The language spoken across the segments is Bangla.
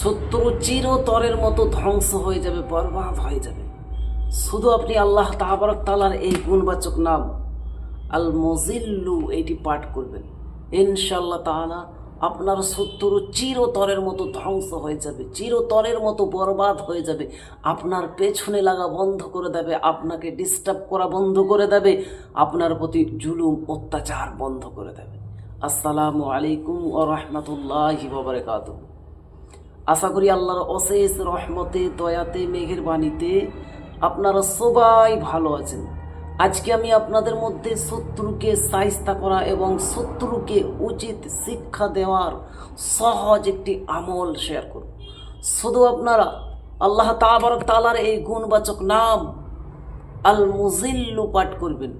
শত্রু চিরতরের মতো ধ্বংস হয়ে যাবে, বরবাদ হয়ে যাবে। শুধু আপনি আল্লাহ তাবারক তালার এই গুণবাচক নাম আল মজিল্লু এইটি পাঠ করবেন। ইনশাল্লাহ তাআলা আপনার শত্রু চিরতরের মতো ধ্বংস হয়ে যাবে, চিরতরের মতো বরবাদ হয়ে যাবে। আপনার পেছনে লাগা বন্ধ করে দেবে, আপনাকে ডিস্টার্ব করা বন্ধ করে দেবে, আপনার প্রতি জুলুম, অত্যাচার বন্ধ করে দেবে। আসসালামু আলাইকুম ও রহমতুল্লাহি বাবরকাতুহ আশা করি আল্লাহর অশেষ রহমতে, দয়াতে মেঘের বাণীতে আপনারা সবাই ভালো আছেন। আজকে আমি আপনাদের মধ্যে শত্রুকে সাইস্তা করা এবং শত্রুকে উচিত শিক্ষা দেওয়ার সহজ একটি আমল শেয়ার করব। শুধু আপনারা, আল্লাহ তালার এই গুণবাচক নাম আল মুজিল্লু পাঠ করবেন।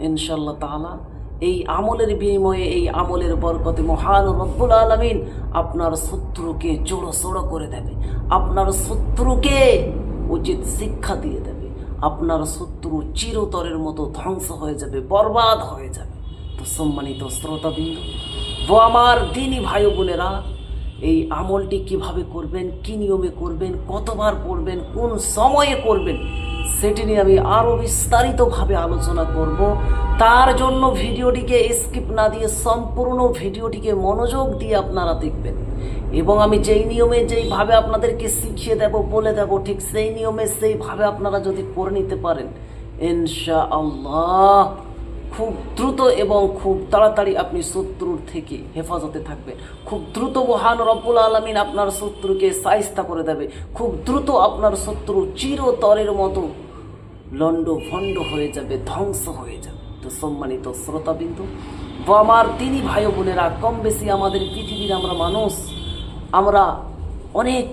ইনশাল্লাহ তাআলা এই আমলের বিনিময়ে, এই আমলের বরকতে মহান রব্বুল আলমিন আপনার শত্রুকে জোড়ো সোড়ো করে দেবে। আপনার শত্রুকে উচিত শিক্ষা দিয়ে দেবে। আপনার শত্রু চিরতরের মতো ধ্বংস হয়ে যাবে, বরবাদ হয়ে যাবে। তো সম্মানিত শ্রোতাবিন্দু, ও আমার দিনী ভাই বোনেরা, এই আমলটি কীভাবে করবেন, কি নিয়মে করবেন, কতবার করবেন, কোন সময়ে করবেন, সেটি নিয়ে আমি আরও বিস্তারিতভাবে আলোচনা করব। তার জন্য ভিডিওটিকে স্কিপ না দিয়ে সম্পূর্ণ ভিডিওটিকে মনোযোগ দিয়ে আপনারা দেখবেন। এবং আমি যেই নিয়মে যেইভাবে আপনাদেরকে শিখিয়ে দেব, বলে দেব, ঠিক সেই নিয়মে সেইভাবে আপনারা যদি করে নিতে পারেন ইনশা আল্লাহ খুব দ্রুত এবং খুব তাড়াতাড়ি আপনি শত্রুর থেকে হেফাজতে থাকবেন। খুব দ্রুত মহান রব্বুল আলমিন আপনার শত্রুকে সাইস্তা করে দেবে। খুব দ্রুত আপনার শত্রু চিরতরের মতো লন্ড ভণ্ড হয়ে যাবে, ধ্বংস হয়ে যাবে। সম্মানিত শ্রোতাবিন্দু। ও আমার তিনি ভাই বোনেরা কম বেশি আমাদের পৃথিবীর আমরা মানুষ, আমরা অনেক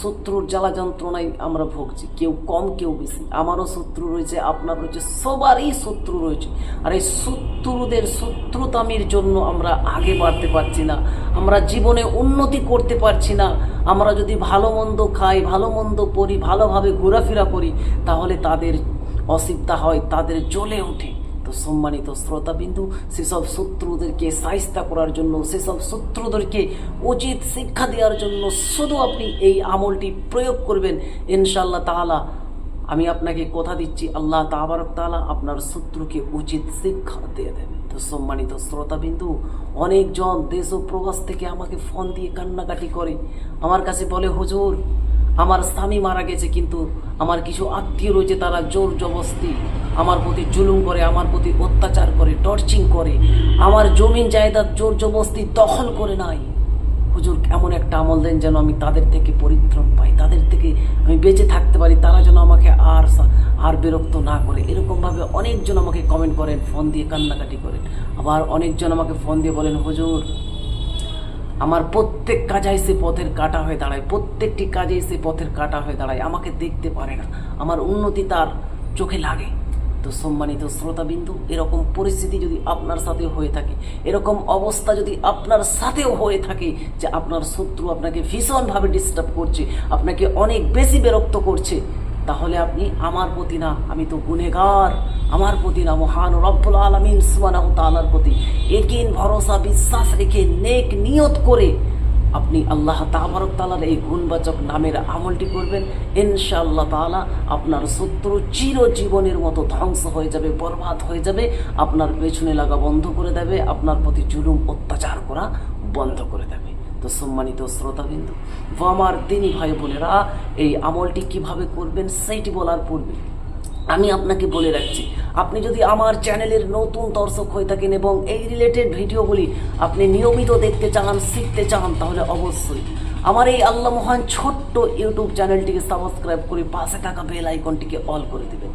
শত্রুর জ্বালা যন্ত্রণায় আমরা ভুগছি, কেউ কম, কেউ বেশি। আমারও শত্রু রয়েছে, আপনার রয়েছে, সবারই শত্রু রয়েছে। আর এই শত্রুদের শত্রুতামির জন্য আমরা আগে বাড়তে পারছি না, আমরা জীবনে উন্নতি করতে পারছি না। আমরা যদি ভালো মন্দ খাই, ভালো মন্দ পড়ি, ভালোভাবে ঘোরাফেরা করি, তাহলে তাদের অসিপ্তা হয়, তাদের জ্বলে ওঠে। তো সম্মানিত শ্রোতাবিন্দু, সেসব শত্রুদেরকে সাহিস্তা করার জন্য, সেসব শত্রুদেরকে উচিত শিক্ষা দেওয়ার জন্য শুধু আপনি এই আমলটি প্রয়োগ করবেন। ইনশাল্লাহ তাআলা, আমি আপনাকে কথা দিচ্ছি, আল্লাহ তাবারক তাআলা আপনার শত্রুকে উচিত শিক্ষা দিয়ে দেবে তো সম্মানিত শ্রোতাবিন্দু, অনেকজন দেশ ও প্রবাস থেকে আমাকে ফোন দিয়ে কান্নাকাটি করে। আমার কাছে বলে, হুজুর আমার স্বামী মারা গেছে, কিন্তু আমার কিছু আত্মীয় রয়েছে, তারা জোর জবস্তি আমার প্রতি জুলুম করে, আমার প্রতি অত্যাচার করে, টর্চিং করে, আমার জমিন জায়দাদ জোর জবস্তি দখল করে নাই। হুজুর, এমন একটা আমল দেন যেন আমি তাদের থেকে পরিত্রাণ পাই, তাদের থেকে আমি বেঁচে থাকতে পারি, তারা যেন আমাকে আর আর বিরক্ত না করে। এরকমভাবে অনেকজন আমাকে কমেন্ট করেন, ফোন দিয়ে কান্নাকাটি করেন। আবার অনেকজন আমাকে ফোন দিয়ে বলেন, হুজুর আমার প্রত্যেক কাজে সে পথের কাটা হয়ে দাঁড়ায়, প্রত্যেকটি কাজে সে পথের কাটা হয়ে দাঁড়ায়, আমাকে দেখতে পারে না, আমার উন্নতি তার চোখে লাগে। তো সম্মানিত শ্রোতাবিন্দু, এরকম পরিস্থিতি যদি আপনার সাথে হয়ে থাকে, এরকম অবস্থা যদি আপনার সাথেও হয়ে থাকে যে আপনার শত্রু আপনাকে ভীষণভাবে ডিস্টার্ব করছে, আপনাকে অনেক বেশি বিরক্ত করছে তাহলে আপনি আমার প্রতি না, আমি তো গুনেগার আমার প্রতি না, মহান রব্বুল আলমিন সুবানাহ তালার প্রতি একিন ভরসা, বিশ্বাস রেখে নেক নিয়ত করে আপনি আল্লাহ তাবারক তালার এই গুণবাচক নামের আমলটি করবেন। ইনশাআল্লাহ তাআলা আপনার শত্রু চিরজীবনের মতো ধ্বংস হয়ে যাবে, বরবাদ হয়ে যাবে, আপনার পেছনে লাগা বন্ধ করে দেবে, আপনার প্রতি জুলুম, অত্যাচার করা বন্ধ করে দেবে। তো সম্মানিত শ্রোতাবিন্দু ও আমার দিনী ভাই বোনেরা, এই আমলটি কীভাবে করবেন সেইটি বলার পূর্বে আমি আপনাকে বলে রাখছি, আপনি যদি আমার চ্যানেলের নতুন দর্শক হয়ে থাকেন এবং এই রিলেটেড ভিডিওগুলি আপনি নিয়মিত দেখতে চান, শিখতে চান, তাহলে অবশ্যই আমার এই আল্লাহ মহান ছোট্ট ইউটিউব চ্যানেলটিকে সাবস্ক্রাইব করে পাশে থাকা বেল আইকনটিকে অল করে দেবেন।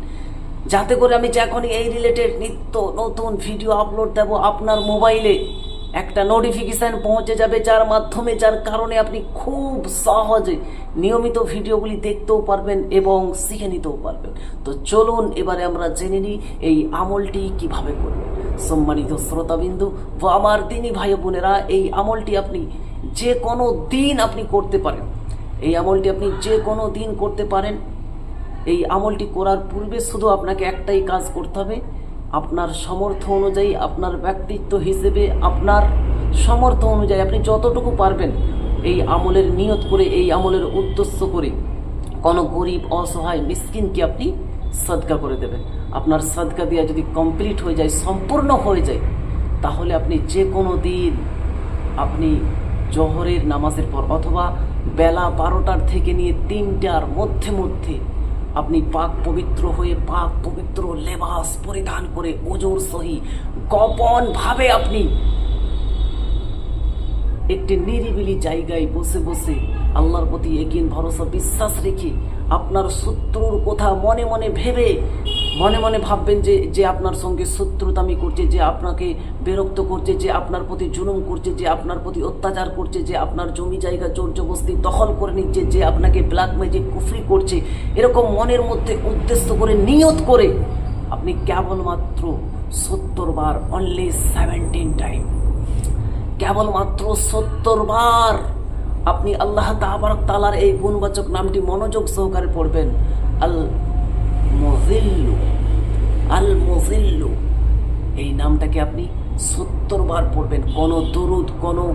যাতে করে আমি যখনই এই রিলেটেড নিত্য নতুন ভিডিও আপলোড দেব আপনার মোবাইলে একটা নোটিফিকেশান পৌঁছে যাবে যার মাধ্যমে, যার কারণে আপনি খুব সহজে নিয়মিত ভিডিওগুলি দেখতেও পারবেন এবং শিখে নিতেও পারবেন। তো চলুন এবারে আমরা জেনে নিই এই আমলটি কীভাবে করবেন। সম্মানিত শ্রোতাবিন্দু ও আমার দিনী ভাই বোনেরা, এই আমলটি আপনি যে কোনো দিন আপনি করতে পারেন। এই আমলটি আপনি যে কোনো দিন করতে পারেন। এই আমলটি করার পূর্বে শুধু আপনাকে একটাই কাজ করতে হবে আপনার সমর্থ অনুযায়ী, আপনার ব্যক্তিত্ব হিসেবে আপনার সমর্থ অনুযায়ী আপনি যতটুকু পারবেন এই আমলের নিয়ত করে, এই আমলের উদ্দেশ্য করে কোনো গরিব, অসহায়, মিসকিনকে আপনি সদকা করে দেবেন। আপনার সদকা দেওয়া যদি কমপ্লিট হয়ে যায়, সম্পূর্ণ হয়ে যায়, তাহলে আপনি যে কোনো দিন আপনি জহরের নামাজের পর অথবা বেলা বারোটার থেকে নিয়ে তিনটার মধ্যে মধ্যে আপনি পাক পবিত্র হয়ে পাক পবিত্র লেবাস পরিধান করে ওজোর সহি গোপন ভাবে আপনি একটি নিরিবিলি জায়গায় বসে বসে আল্লাহর প্রতি একিন ভরসা, বিশ্বাস রেখে আপনার শত্রুর কথা মনে মনে ভেবে মনে মনে ভাববেন যে যে আপনার সঙ্গে শত্রুতামি করছে, যে আপনাকে বিরক্ত করছে, যে আপনার প্রতি জুলুম করছে, যে আপনার প্রতি অত্যাচার করছে, যে আপনার জমি জায়গা জোর জবস্তি দখল করে নিচ্ছে, যে আপনাকে ব্ল্যাক ম্যাজিক কুফরি করছে। এরকম মনের মধ্যে উদ্দেশ্য করে, নিয়ত করে আপনি কেবলমাত্র সত্তর বার অনলি সেভেন্টিন টাইম কেবলমাত্র সত্তর বার আপনি আল্লাহ তাবারক তালার এই গুণবাচক নামটি মনোযোগ সহকারে পড়বেন। আল মজিল্লু আল মজিল্লু এই নামটাকে আপনি সত্তর বার পড়বেন। কোনো দরুদ কোনো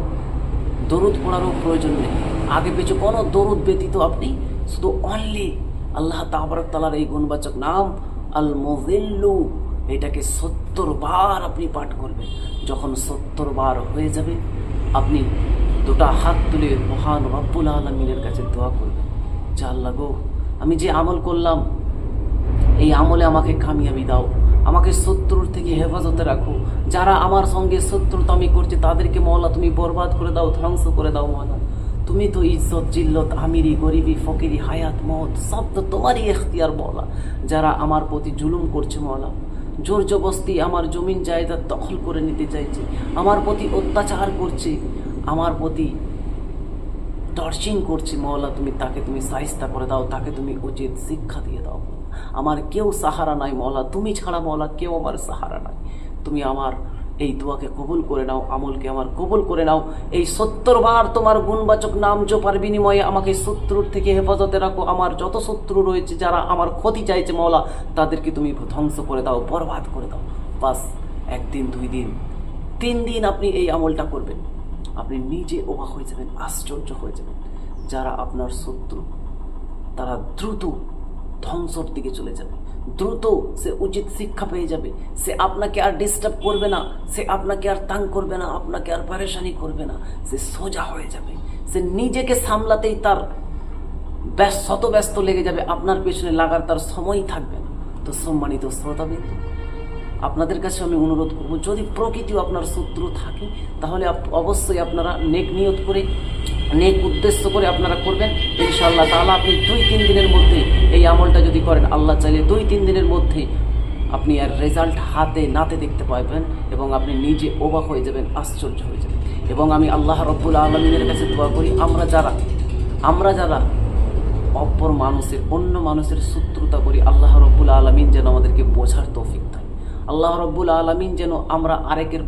দরুদ পড়ারও প্রয়োজন নেই। আগে পিছু কোনো দরুদ ব্যতীত আপনি শুধু অনলি আল্লাহ তাবারক তালার এই গুণবাচক নাম আল মজিল্লু এটাকে সত্তর বার আপনি পাঠ করবেন। যখন সত্তর বার হয়ে যাবে, আপনি দুটা হাত তুলে মহান রব্বুল আলমিনের কাছে দোয়া করবেন। যা আল্লাহ গো, আমি যে আমল করলাম এই আমলে আমাকে কামিয়াবি দাও। আমাকে শত্রুর থেকে হেফাজতে রাখো। যারা আমার সঙ্গে শত্রুতামি করছে, তাদেরকে মহলা তুমি বরবাদ করে দাও, ধ্বংস করে দাও মহলা তুমি তো ইজ্জত, জিল্লত, আমিরি, গরিবি, ফকিরি, হায়াত মত সব তো তোমারই এখতিয়ার মহলা যারা আমার প্রতি জুলুম করছে মহলা জোর জবস্তি আমার জমিন জায়গা দখল করে নিতে চাইছে। আমার প্রতি অত্যাচার করছে। আমার প্রতি টর্চিং করছে মওলা, তুমি তাকে তুমি সাহিস্তা করে দাও, তাকে তুমি উচিত শিক্ষা দিয়ে দাও। আমার কেউ সাহারা নাই মওলা, তুমি ছাড়া মওলা কেউ আমার সাহারা নাই। তুমি আমার এই দোয়াকে কবুল করে নাও, আমলকে আমার কবুল করে নাও। এই সত্তর বার তোমার গুণবাচক নাম জোপার বিনিময়ে আমাকে শত্রুর থেকে হেফাজতে রাখো। আমার যত শত্রু রয়েছে, যারা আমার ক্ষতি চাইছে মওলা, তাদেরকে তুমি ধ্বংস করে দাও, বরবাদ করে দাও। বাস, একদিন, দুই দিন, তিন দিন আপনি এই আমলটা করবেন। আপনি নিজে অবাক হয়ে যাবেন, আশ্চর্য হয়ে যাবেন। যারা আপনার শত্রু, তারা দ্রুত ধ্বংসর দিকে চলে যাবে। দ্রুত সে উচিত শিক্ষা পেয়ে যাবে। সে আপনাকে আর ডিস্টার্ব করবে না। সে আপনাকে আর তাং করবে না। আপনাকে আর পারেশানি করবে না। সে সোজা হয়ে যাবে। সে নিজেকে সামলাতেই তার ব্যস্ত ব্যস্ত লেগে যাবে। আপনার পেছনে লাগার তার সময় থাকবে না। তো সম্মানিত শ্রোতাবিন্দু আপনাদের কাছে আমি অনুরোধ করব, যদি প্রকৃতিও আপনার শত্রু থাকে, তাহলে অবশ্যই আপনারা নেক নিয়ত করে, নেক উদ্দেশ্য করে আপনারা করবেন। ইনশাআল্লাহ তাহলে আপনি দুই, তিন দিনের মধ্যে এই আমলটা যদি করেন, আল্লাহ চাইলে দুই, তিন দিনের মধ্যে আপনি আর রেজাল্ট হাতে, নাতে দেখতে পাবেন এবং আপনি নিজে অবাক হয়ে যাবেন, আশ্চর্য হয়ে যাবেন। এবং আমি আল্লাহ রব্বুল আলমিনের কাছে দোয়া করি, আমরা যারা আমরা যারা অপর মানুষের, অন্য মানুষের শত্রুতা করি, আল্লাহ রব্বুল আলমিন যেন আমাদেরকে বোঝার তৌফিক দেয় আল্লাহ রব্বুল আলমিন যেন আমরা আরেকের,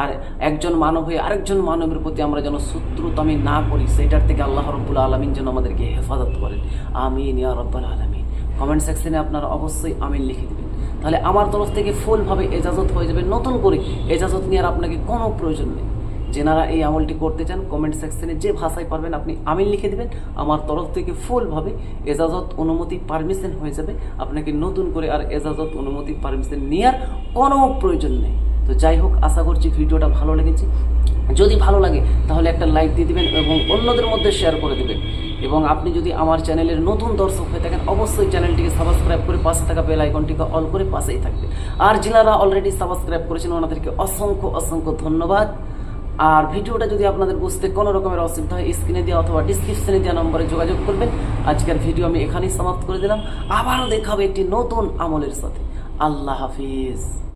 আর একজন মানব হয়ে আরেকজন মানবের প্রতি আমরা যেন শত্রুতামি না করি সেটার থেকে আল্লাহ রব্বুল আলমিন যেন আমাদেরকে হেফাজত করেন। আমিন ইয়া রব্বুল আলমিন। কমেন্ট সেকশনে আপনারা অবশ্যই আমিন লিখে দেবেন। তাহলে আমার তরফ থেকে ফুলভাবে এজাজত হয়ে যাবে। নতুন করে এজাজত নেওয়ার আপনাকে কোনো প্রয়োজন নেই। যেনারা এই আমলটি করতে চান কমেন্ট সেকশনে যে ভাষায় পারবেন আপনি আমিন লিখে দেবেন। আমার তরফ থেকে ফুলভাবে এজাজত অনুমতি পারমিশন হয়ে যাবে। আপনাকে নতুন করে আর এজাজত অনুমতি পারমিশন নেওয়ার কোনো প্রয়োজন নেই। তো যাই হোক, আশা করছি ভিডিওটা ভালো লেগেছে। যদি ভালো লাগে, তাহলে একটা লাইক দিয়ে দিবেন এবং অন্যদের মধ্যে শেয়ার করে দেবেন। এবং আপনি যদি আমার চ্যানেলের নতুন দর্শক হয়ে থাকেন, অবশ্যই চ্যানেলটিকে সাবস্ক্রাইব করে পাশে থাকা বেল আইকনটিকে অল করে পাশেই থাকবেন। আর যারা অলরেডি সাবস্ক্রাইব করেছেন, ওনাদেরকে অসংখ্য অসংখ্য ধন্যবাদ। আর ভিডিওটা যদি আপনাদের বুঝতে কোনো রকমের অসুবিধা হয় স্ক্রিনে দেওয়া অথবা ডিসক্রিপশনে দেওয়া নম্বরে যোগাযোগ করবেন। আজকের ভিডিও আমি এখানেই সমাপ্ত করে দিলাম। আবারও দেখাবো একটি নতুন আমলের সাথে। আল্লাহ হাফিজ।